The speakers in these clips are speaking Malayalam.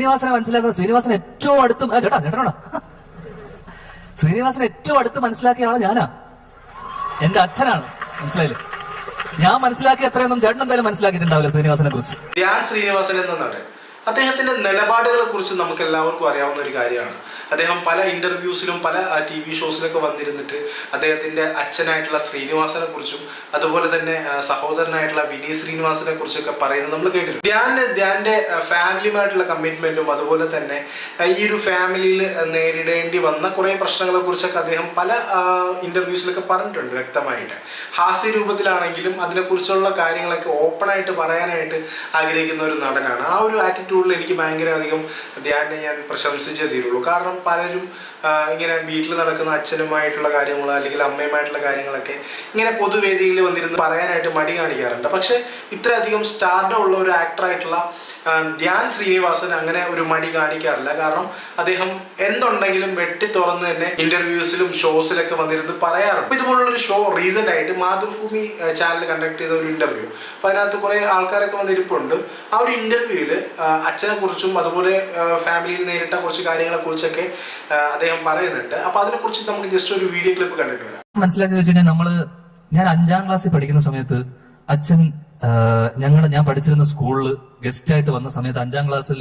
ശ്രീനിവാസനെ മനസ്സിലാക്കുന്ന ശ്രീനിവാസൻ ഏറ്റവും അടുത്ത് കേട്ടോ കേട്ടോ ശ്രീനിവാസൻ ഏറ്റവും അടുത്ത് മനസ്സിലാക്കിയ ആൾ ഞാനാ. എന്റെ അച്ഛനാണ് മനസ്സിലായില്ലേ? ഞാൻ മനസ്സിലാക്കി അത്രയൊന്നും ചേട്ടൻ എന്തായാലും മനസ്സിലാക്കിയിട്ടുണ്ടാവില്ല ശ്രീനിവാസനെ കുറിച്ച്. ഞാൻ ശ്രീനിവാസൻ എന്ന അദ്ദേഹത്തിന്റെ നിലപാടുകളെ കുറിച്ച് നമുക്ക് എല്ലാവർക്കും അറിയാവുന്ന ഒരു കാര്യമാണ്. അദ്ദേഹം പല ഇന്റർവ്യൂസിലും പല ടി വി ഷോസിലൊക്കെ വന്നിരുന്നിട്ട് അദ്ദേഹത്തിന്റെ അച്ഛനായിട്ടുള്ള ശ്രീനിവാസനെ കുറിച്ചും അതുപോലെ തന്നെ സഹോദരനായിട്ടുള്ള വിനീത് ശ്രീനിവാസനെ കുറിച്ചൊക്കെ പറയുന്നത് നമ്മൾ കേട്ടിട്ടുണ്ട്. ധ്യാൻ ധ്യാന്റെ ഫാമിലിയുമായിട്ടുള്ള കമ്മിറ്റ്മെന്റും അതുപോലെ തന്നെ ഈ ഒരു ഫാമിലിയിൽ നേരിടേണ്ടി വന്ന കുറേ പ്രശ്നങ്ങളെ കുറിച്ചൊക്കെ അദ്ദേഹം പല ഇന്റർവ്യൂസിലൊക്കെ പറഞ്ഞിട്ടുണ്ട് വ്യക്തമായിട്ട്. ഹാസ്യ രൂപത്തിലാണെങ്കിലും അതിനെക്കുറിച്ചുള്ള കാര്യങ്ങളൊക്കെ ഓപ്പണായിട്ട് പറയാനായിട്ട് ആഗ്രഹിക്കുന്ന ഒരു നടനാണ്. ആ ഒരു ആറ്റിറ്റ്യൂഡിൽ എനിക്ക് ഭയങ്കര അധികം ധ്യാനെ ഞാൻ പ്രശംസിച്ചേ തീരുള്ളൂ. കാരണം പലരും ആ, ഇങ്ങനെ വീട്ടിൽ നടക്കുന്ന അച്ഛനുമായിട്ടുള്ള കാര്യങ്ങൾ അല്ലെങ്കിൽ അമ്മയുമായിട്ടുള്ള കാര്യങ്ങളൊക്കെ ഇങ്ങനെ പൊതുവേദിയിൽ വന്നിരുന്ന് പറയാനായിട്ട് മടി കാണിക്കാറുണ്ട്. പക്ഷെ ഇത്രയധികം സ്റ്റാർഡം ഉള്ള ഒരു ആക്ടറായിട്ടുള്ള ധ്യാൻ ശ്രീനിവാസൻ അങ്ങനെ ഒരു മടി കാണിക്കാറില്ല. കാരണം അദ്ദേഹം എന്തുണ്ടെങ്കിലും വെട്ടി തുറന്ന് തന്നെ ഇന്റർവ്യൂസിലും ഷോസിലൊക്കെ വന്നിരുന്ന് പറയാറുണ്ട്. അപ്പൊ ഇതുപോലുള്ള ഒരു ഷോ റീസെന്റ് ആയിട്ട് മാതൃഭൂമി ചാനൽ കണ്ടക്ട് ചെയ്ത ഒരു ഇന്റർവ്യൂ അപ്പൊ അതിനകത്ത് കുറെ ആൾക്കാരൊക്കെ വന്നിരിപ്പുണ്ട്. ആ ഒരു ഇന്റർവ്യൂവിൽ അച്ഛനെ കുറിച്ചും അതുപോലെ ഫാമിലിയിൽ നേരിട്ട കുറച്ച് കാര്യങ്ങളെ കുറിച്ചൊക്കെ അദ്ദേഹം പറയുന്നുണ്ട്. അപ്പൊ അതിനെ കുറിച്ച് നമുക്ക് ജസ്റ്റ് ഒരു വീഡിയോ ക്ലിപ്പ് കണ്ടിട്ട് വരാം. മനസ്സിലാക്കി വെച്ചിട്ടുണ്ടെങ്കിൽ നമ്മൾ ഞാൻ അഞ്ചാം ക്ലാസ്സിൽ പഠിക്കുന്ന സമയത്ത് അച്ഛൻ ഞങ്ങൾ ഞാൻ പഠിച്ചിരുന്ന സ്കൂളിൽ ഗസ്റ്റ് ആയിട്ട് വന്ന സമയത്ത് അഞ്ചാം ക്ലാസ്സിൽ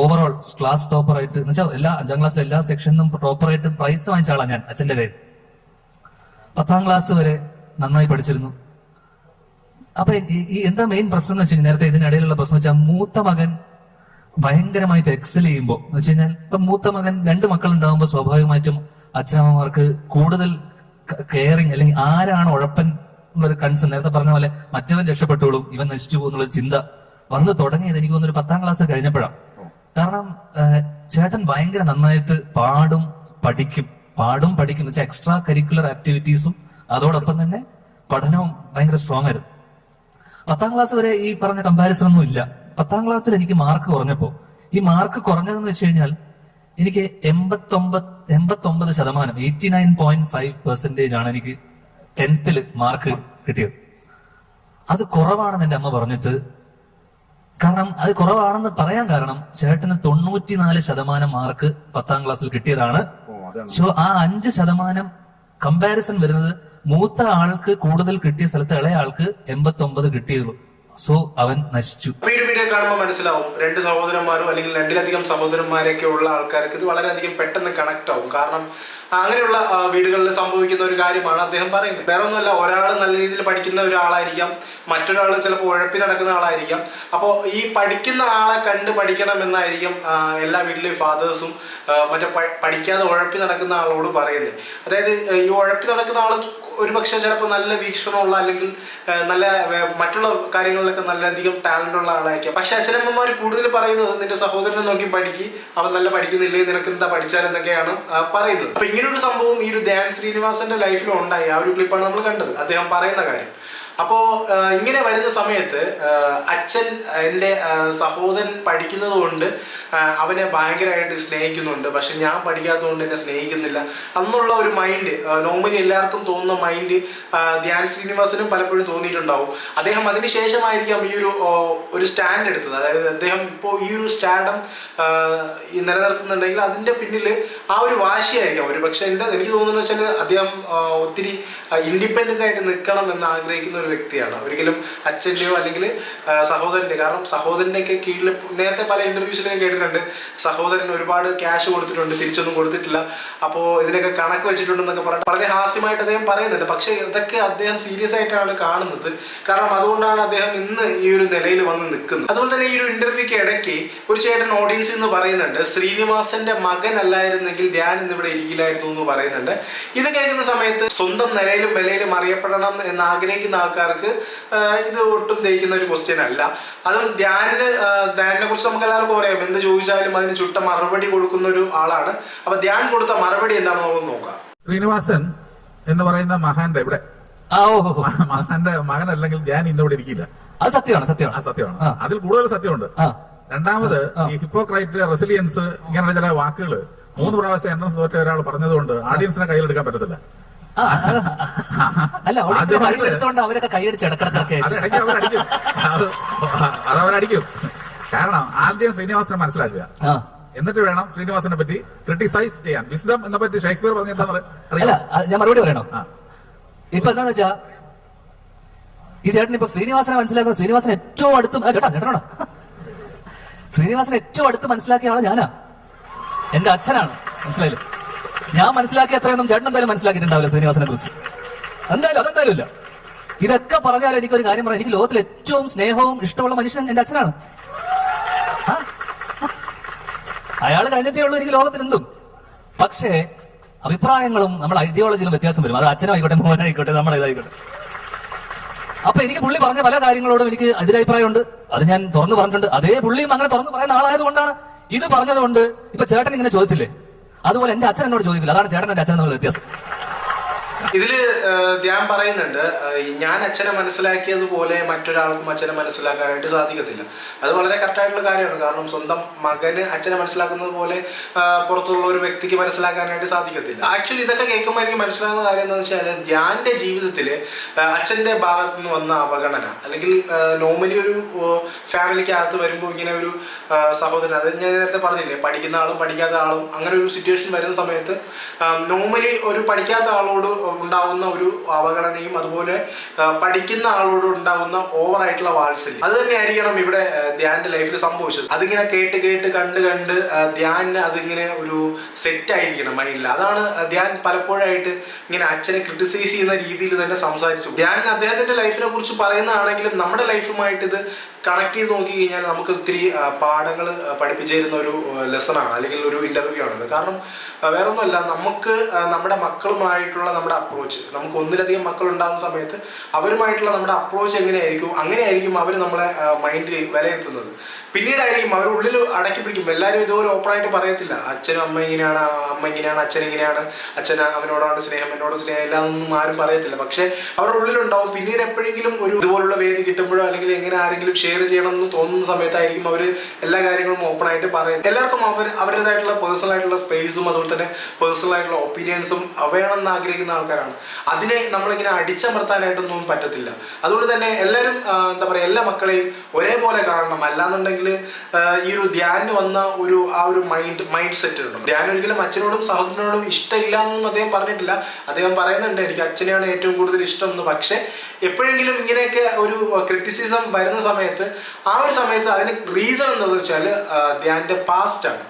ഓവറോൾ ക്ലാസ് ടോപ്പർ ആയിട്ട് എന്ന് വെച്ചാൽ എല്ലാ അഞ്ചാം ക്ലാസ്സിലെ എല്ലാ സെക്ഷനിലും ടോപ്പർ ആയിട്ട് പ്രൈസ് വാങ്ങിച്ച ആളാണ് ഞാൻ അച്ഛന്റെ കയ്യിൽ. പത്താം ക്ലാസ് വരെ നന്നായി പഠിച്ചിരുന്നു. അപ്പൊ ഈ എന്താ മെയിൻ പ്രശ്നം എന്ന് വെച്ചാൽ നേരത്തെ ഇതിനിടയിലുള്ള പ്രശ്നം വെച്ചാൽ മൂത്ത മകൻ ഭയങ്കരമായിട്ട് എക്സൽ ചെയ്യുമ്പോൾ എന്ന് വെച്ച് കഴിഞ്ഞാൽ ഇപ്പൊ മൂത്ത മകൻ രണ്ട് മക്കൾ ഉണ്ടാകുമ്പോൾ സ്വാഭാവികമായിട്ടും അച്ഛനമ്മമാർക്ക് കൂടുതൽ കെയറിങ് അല്ലെങ്കിൽ ആരാണ് ഉഴപ്പൻ എന്നൊരു കൺസേൺ നേരത്തെ പറഞ്ഞ പോലെ മറ്റവൻ രക്ഷപ്പെട്ടോളും ഇവൻ നശിച്ചു പോകുന്നുള്ള ചിന്ത വന്ന് തുടങ്ങിയത് എനിക്ക് തോന്നുന്നു ഒരു പത്താം ക്ലാസ് കഴിഞ്ഞപ്പോഴാണ് കാരണം ചേട്ടൻ ഭയങ്കര നന്നായിട്ട് പാടും പഠിക്കും. പാടും പഠിക്കും. വെച്ചാൽ എക്സ്ട്രാ കരിക്കുലർ ആക്ടിവിറ്റീസും അതോടൊപ്പം തന്നെ പഠനവും ഭയങ്കര സ്ട്രോങ് ആയിരുന്നു. പത്താം ക്ലാസ് വരെ ഈ പറഞ്ഞ കമ്പാരിസൺ ഒന്നും ഇല്ല. പത്താം ക്ലാസ്സിൽ എനിക്ക് മാർക്ക് കുറഞ്ഞപ്പോ ഈ മാർക്ക് കുറഞ്ഞതെന്ന് വെച്ച് കഴിഞ്ഞാൽ എനിക്ക് എൺപത്തൊമ്പത് എൺപത്തൊമ്പത് ശതമാനം eighty nine point five percentage ആണ് എനിക്ക് ടെൻത്തിൽ മാർക്ക് കിട്ടിയത്. അത് കുറവാണെന്ന് എന്റെ അമ്മ പറഞ്ഞിട്ട് കാരണം അത് കുറവാണെന്ന് പറയാൻ കാരണം ചേട്ടന് തൊണ്ണൂറ്റിനാല് ശതമാനം മാർക്ക് പത്താം ക്ലാസ്സിൽ കിട്ടിയതാണ്. സോ ആ അഞ്ച് ശതമാനം കമ്പാരിസൺ വരുന്നത് മൂത്ത ആൾക്ക് കൂടുതൽ കിട്ടിയ സ്ഥലത്ത് ഇളയ ആൾക്ക് എൺപത്തി ഒമ്പത് കിട്ടിയുള്ളൂ സോ അവൻ നശിച്ചു. ഈ ഒരു വീഡിയോ കാണുമ്പോൾ മനസ്സിലാവും രണ്ട് സഹോദരന്മാരോ അല്ലെങ്കിൽ രണ്ടിലധികം സഹോദരന്മാരെയൊക്കെ ഉള്ള ആൾക്കാർക്ക് ഇത് വളരെയധികം പെട്ടെന്ന് കണക്ട് ആവും. കാരണം അങ്ങനെയുള്ള വീടുകളിൽ സംഭവിക്കുന്ന ഒരു കാര്യമാണ് അദ്ദേഹം പറയുന്നത്. വേറെ ഒന്നുമല്ല ഒരാൾ നല്ല രീതിയിൽ പഠിക്കുന്ന ഒരാളായിരിക്കാം മറ്റൊരാൾ ചിലപ്പോൾ ഉഴപ്പി നടക്കുന്ന ആളായിരിക്കാം. അപ്പോൾ ഈ പഠിക്കുന്ന ആളെ കണ്ട് പഠിക്കണം എന്നായിരിക്കും എല്ലാ വീട്ടിലെ ഫാദേഴ്സും മറ്റേ പഠിക്കാതെ ഉഴപ്പി നടക്കുന്ന ആളോട് പറയുന്നത്. അതായത് ഈ ഉഴപ്പി നടക്കുന്ന ആൾ ഒരു പക്ഷേ ചിലപ്പോൾ നല്ല വീക്ഷണമുള്ള അല്ലെങ്കിൽ നല്ല മറ്റുള്ള കാര്യങ്ങളിലൊക്കെ നല്ലധികം ടാലന്റ് ഉള്ള ആളായിരിക്കാം. പക്ഷെ അച്ഛനമ്മമാർ കൂടുതൽ പറയുന്നത് നിന്റെ സഹോദരനെ നോക്കി പഠിക്ക് അവൻ നല്ല പഠിക്കുന്നില്ലേ? നിനക്ക് എന്താ പഠിച്ചാൽ എന്നൊക്കെയാണ് പറയുന്നത്. അപ്പൊ ഇങ്ങനൊരു സംഭവം ഈ ഒരു ധ്യാൻ ശ്രീനിവാസന്റെ ലൈഫിൽ ഉണ്ടായി ആ ഒരു ക്ലിപ്പാണ് നമ്മൾ കണ്ടത്. അദ്ദേഹം പറയുന്ന കാര്യം. അപ്പോൾ ഇങ്ങനെ വരുന്ന സമയത്ത് അച്ഛൻ എന്റെ സഹോദരൻ പഠിക്കുന്നത് കൊണ്ട് അവനെ ഭയങ്കരമായിട്ട് സ്നേഹിക്കുന്നുണ്ട്. പക്ഷെ ഞാൻ പഠിക്കാത്തതുകൊണ്ട് എന്നെ സ്നേഹിക്കുന്നില്ല. അന്നുള്ള ഒരു മൈൻഡ് നോർമലി എല്ലാവർക്കും തോന്നുന്ന മൈൻഡ് ധ്യാൻ ശ്രീനിവാസനും പലപ്പോഴും തോന്നിയിട്ടുണ്ടാവും. അദ്ദേഹം അതിനുശേഷമായിരിക്കാം ഈ ഒരു ഒരു സ്റ്റാൻഡ് എടുത്തത്. അതായത് അദ്ദേഹം ഇപ്പോൾ ഈ ഒരു സ്റ്റാൻഡം നിലനിർത്തുന്നുണ്ടെങ്കിൽ അതിന്റെ പിന്നിൽ ആ ഒരു വാശിയായിരിക്കാം. ഒരു പക്ഷേ എന്റെ എനിക്ക് തോന്നുന്നത് വെച്ചാൽ അദ്ദേഹം ഒത്തിരി ഇൻഡിപെൻഡന്റ് ആയിട്ട് നിൽക്കണം എന്ന് ആഗ്രഹിക്കുന്ന ഒരു വ്യക്തിയാണ്. ഒരിക്കലും അച്ഛന്റെയോ അല്ലെങ്കിൽ സഹോദരന്റെ കാരണം സഹോദരന്റെയൊക്കെ കീഴിൽ നേരത്തെ പല ഇന്റർവ്യൂസിലൊക്കെ കേട്ടിട്ടുണ്ട്. സഹോദരൻ ഒരുപാട് ക്യാഷ് കൊടുത്തിട്ടുണ്ട് തിരിച്ചൊന്നും കൊടുത്തിട്ടില്ല. അപ്പോൾ ഇതിനൊക്കെ കണക്ക് വെച്ചിട്ടുണ്ടെന്നൊക്കെ പറഞ്ഞിട്ട് വളരെ ഹാസ്യമായിട്ട് അദ്ദേഹം പറയുന്നുണ്ട്. പക്ഷേ ഇതൊക്കെ അദ്ദേഹം സീരിയസ് ആയിട്ടാണ് കാണുന്നത്. കാരണം അതുകൊണ്ടാണ് അദ്ദേഹം ഇന്ന് ഈ ഒരു നിലയിൽ വന്ന് നിൽക്കുന്നത്. അതുപോലെ തന്നെ ഈ ഒരു ഇന്റർവ്യൂക്ക് ഇടയ്ക്ക് ഒരു ചേട്ടൻ ഓഡിയൻസ് എന്ന് പറയുന്നുണ്ട്. ശ്രീനിവാസന്റെ മകൻ അല്ലായിരുന്നെങ്കിൽ ധ്യാൻ ഇന്ന് ഇവിടെ ഇരിക്കില്ലായിരുന്നു എന്ന് പറയുന്നുണ്ട്. ഇത് കേൾക്കുന്ന സമയത്ത് സ്വന്തം നിലയിലും വിലയിലും അറിയപ്പെടണം എന്ന് ആഗ്രഹിക്കുന്ന ആൾക്കാർക്ക് ഇത് ഒട്ടും ദഹിക്കുന്ന ഒരു ക്വസ്റ്റ്യൻ അല്ല. അതും ധ്യാനിന് ധ്യാനിനെ കുറിച്ച് നമുക്ക് എല്ലാവർക്കും അറിയാം. എന്ത് ചോദിച്ചാലും അതിന് ചുട്ട മറുപടി കൊടുക്കുന്ന ഒരു ആളാണ്. അപ്പൊ ധ്യാൻ കൊടുത്ത മറുപടി എന്താണെന്ന് നമുക്ക് നോക്കാം. ശ്രീനിവാസൻ എന്ന് പറയുന്ന മഹാന്റെ ഇവിടെ. ആ ഓ അല്ലെങ്കിൽ ധ്യാൻ മഹാന്റെ ഇന്നിവിടെ ഇരിക്കില്ല. അത് സത്യമാണ് സത്യമാണ്. സത്യമാണ്. അതിൽ കൂടുതൽ സത്യമുണ്ട്. രണ്ടാമത് ഈ ഹിപ്പോക്രൈറ്റ് റെസിലിയൻസ് ഇങ്ങനെയുള്ള ചില വാക്കുകൾ മൂന്ന് പ്രാവശ്യം എൻട്രൻസ് തോറ്റ ഒരാൾ പറഞ്ഞതുകൊണ്ട് ഓഡിയൻസിനെ കയ്യിലെടുക്കാൻ പറ്റത്തില്ല. അല്ല എടുത്തോണ്ട് അവരൊക്കെ കൈയടിച്ച് ഇടക്കിടക്കൊക്കെ അത് ഇടയ്ക്ക് അവരടിക്കും അത് അത് അവരടിക്കും കാരണം ആദ്യം ശ്രീനിവാസനെ മനസ്സിലാക്കുക. എന്നിട്ട് വേണം ശ്രീനിവാസനെ പറ്റി ക്രിട്ടിസൈസ് ചെയ്യാൻ. വിസ്ഡം എന്നെ പറ്റി ഷേക്സ്പിയർ പറഞ്ഞ അല്ല ഞാൻ മറുപടി പറയണോ. ഇപ്പൊ എന്താന്ന് വെച്ചാ ഈ ചേട്ടൻ ഇപ്പൊ ശ്രീനിവാസനെ മനസ്സിലാക്കുന്ന ശ്രീനിവാസൻ ഏറ്റവും അടുത്ത് കേട്ടോ കേട്ടോ ശ്രീനിവാസൻ ഏറ്റവും അടുത്ത് മനസ്സിലാക്കിയ ആൾ ഞാനാ. എന്റെ അച്ഛനാണ് മനസ്സിലായില്ലേ? ഞാൻ മനസ്സിലാക്കിയ അത്രയൊന്നും ചേട്ടൻ എന്തായാലും മനസ്സിലാക്കിയിട്ടുണ്ടാവില്ല ശ്രീനിവാസനെ കുറിച്ച്. എന്തായാലും അതെന്തായാലും ഇല്ല. ഇതൊക്കെ പറഞ്ഞാലും എനിക്കൊരു കാര്യം പറയാം. എനിക്ക് ലോകത്തിൽ ഏറ്റവും സ്നേഹവും ഇഷ്ടമുള്ള മനുഷ്യൻ എന്റെ അച്ഛനാണ്? അയാൾ കഴിഞ്ഞിട്ടേ ഉള്ളൂ എനിക്ക് ലോകത്തിൽ എന്തും പക്ഷേ അഭിപ്രായങ്ങളും നമ്മുടെ ഐഡിയോളജിയിലും വ്യത്യാസം വരും. അത് അച്ഛനായിക്കോട്ടെ മോഹനായിക്കോട്ടെ നമ്മുടെ ഇതായിക്കോട്ടെ അപ്പൊ എനിക്ക് പുള്ളി പറഞ്ഞ പല കാര്യങ്ങളോടും എനിക്ക് അതിരഭിപ്രായമുണ്ട്. അത് ഞാൻ തുറന്നു പറഞ്ഞിട്ടുണ്ട്. അതേ പുള്ളിയും അങ്ങനെ തുറന്നു പറയുന്ന ആളായതുകൊണ്ടാണ് ഇത് പറഞ്ഞതുകൊണ്ട് ഇപ്പൊ ചേട്ടൻ ഇങ്ങനെ ചോദിച്ചില്ലേ? അതുപോലെ എന്റെ അച്ഛൻ എന്നോട് ചോദിക്കില്ല. അതാണ് ചേട്ടൻ എന്റെ അച്ഛൻ വ്യത്യാസം. ഇതിൽ ഞാൻ പറയുന്നുണ്ട് ഞാൻ അച്ഛനെ മനസ്സിലാക്കിയതുപോലെ മറ്റൊരാൾക്കും അച്ഛനെ മനസ്സിലാക്കാനായിട്ട് സാധിക്കത്തില്ല. അത് വളരെ കറക്റ്റായിട്ടുള്ള കാര്യമാണ്. കാരണം സ്വന്തം മകന് അച്ഛനെ മനസ്സിലാക്കുന്നത് പോലെ പുറത്തുള്ള ഒരു വ്യക്തിക്ക് മനസ്സിലാക്കാനായിട്ട് സാധിക്കത്തില്ല. ആക്ച്വലി ഇതൊക്കെ കേൾക്കുമ്പോൾ എനിക്ക് മനസ്സിലാകുന്ന കാര്യം എന്താണെന്ന് വെച്ചാൽ ധ്യാന്റെ ജീവിതത്തിൽ അച്ഛന്റെ ഭാഗത്ത് നിന്ന് വന്ന അവഗണന അല്ലെങ്കിൽ നോർമലി ഒരു ഫാമിലിക്ക് അകത്ത് വരുമ്പോൾ ഇങ്ങനെ ഒരു സഹോദരൻ അത് ഞാൻ നേരത്തെ പറഞ്ഞില്ലേ പഠിക്കുന്ന ആളും പഠിക്കാത്ത ആളും അങ്ങനെ ഒരു സിറ്റുവേഷൻ വരുന്ന സമയത്ത് നോർമലി ഒരു പഠിക്കാത്ത ആളോട് ഉണ്ടാവുന്ന ഒരു അവഗണനയും അതുപോലെ പഠിക്കുന്ന ആളോട് ഉണ്ടാവുന്ന ഓവറായിട്ടുള്ള വാത്സല്യം. അത് തന്നെയായിരിക്കണം ഇവിടെ ധ്യാനിന്റെ ലൈഫിൽ സംഭവിച്ചത്. അതിങ്ങനെ കേട്ട് കേട്ട് കണ്ട് കണ്ട് ധ്യാനിന് അതിങ്ങനെ ഒരു സെറ്റ് ആയിരിക്കണം മൈൻഡിൽ അതാണ് ധ്യാൻ പലപ്പോഴായിട്ട് ഇങ്ങനെ അച്ഛനെ ക്രിട്ടിസൈസ് ചെയ്യുന്ന രീതിയിൽ തന്നെ സംസാരിച്ചു. ധ്യാൻ അദ്ദേഹത്തിന്റെ ലൈഫിനെ കുറിച്ച് പറയുന്നതാണെങ്കിലും നമ്മുടെ ലൈഫുമായിട്ട് ഇത് കണക്ട് ചെയ്ത് നോക്കി കഴിഞ്ഞാൽ നമുക്ക് ഒത്തിരി പാഠങ്ങൾ പഠിപ്പിച്ചു തരുന്ന ഒരു ലെസണാണ് അല്ലെങ്കിൽ ഒരു ഇന്റർവ്യൂ ആണത്. കാരണം വേറെ ഒന്നുമല്ല നമുക്ക് നമ്മുടെ മക്കളുമായിട്ടുള്ള നമ്മുടെ അപ്രോച്ച് നമുക്ക് ഒന്നിലധികം മക്കൾ ഉണ്ടാകുന്ന സമയത്ത് അവരുമായിട്ടുള്ള നമ്മുടെ അപ്രോച്ച് എങ്ങനെയായിരിക്കും അങ്ങനെയായിരിക്കും അവർ നമ്മളെ മൈൻഡിൽ വിലയിരുത്തുന്നത്. പിന്നീടായിരിക്കും അവർ ഉള്ളിൽ അടക്കി പിടിക്കും എല്ലാവരും ഇതുപോലെ ഓപ്പണായിട്ട് പറയത്തില്ല. അച്ഛനും അമ്മ ഇങ്ങനെയാണ് അമ്മ ഇങ്ങനെയാണ് അച്ഛൻ ഇങ്ങനെയാണ് അച്ഛൻ അവനോടാണ് സ്നേഹം എന്നോട് സ്നേഹം എല്ലാം ഒന്നും ആരും പറയത്തില്ല. പക്ഷെ അവരുടെ ഉള്ളിലുണ്ടാവും. പിന്നീട് എപ്പോഴെങ്കിലും ഒരു ഇതുപോലുള്ള വേദി കിട്ടുമ്പോഴോ അല്ലെങ്കിൽ എങ്ങനെ ആരെങ്കിലും ഷെയർ ചെയ്യണം എന്ന് തോന്നുന്ന സമയത്തായിരിക്കും അവർ എല്ലാ കാര്യങ്ങളും ഓപ്പണായിട്ട് പറയുന്നത്. എല്ലാവർക്കും അവർ അവരുടേതായിട്ടുള്ള പേഴ്സണൽ ആയിട്ടുള്ള സ്പേസും അതുപോലെ തന്നെ പേഴ്സണൽ ആയിട്ടുള്ള ഒപ്പീനിയൻസും വേണമെന്ന് ആഗ്രഹിക്കുന്ന ആൾക്കാരാണ്. അതിനെ നമ്മളിങ്ങനെ അടിച്ചമർത്താനായിട്ടൊന്നും പറ്റത്തില്ല. അതുകൊണ്ട് തന്നെ എല്ലാവരും എന്താ പറയുക എല്ലാ മക്കളെയും ഒരേപോലെ കാണണം. അല്ലാന്നുണ്ടെങ്കിൽ ഈ ഒരു ധ്യാനിന് വന്ന ഒരു ആ ഒരു മൈൻഡ് മൈൻഡ് സെറ്റ് ഉണ്ട് ധ്യാൻ ഒരിക്കലും അച്ഛനോടും സഹോദരനോടും ഇഷ്ടമില്ല എന്നൊന്നും അദ്ദേഹം പറഞ്ഞിട്ടില്ല. അദ്ദേഹം പറയുന്നുണ്ട് എനിക്ക് അച്ഛനെയാണ് ഏറ്റവും കൂടുതൽ ഇഷ്ടം എന്ന് പക്ഷേ എപ്പോഴെങ്കിലും ഇങ്ങനെയൊക്കെ ഒരു ക്രിറ്റിസിസം വരുന്ന സമയത്ത് ആ ഒരു സമയത്ത് അതിന് റീസൺ എന്താണെന്ന് വെച്ചാൽ ധ്യാന്റെ പാസ്റ്റാണ്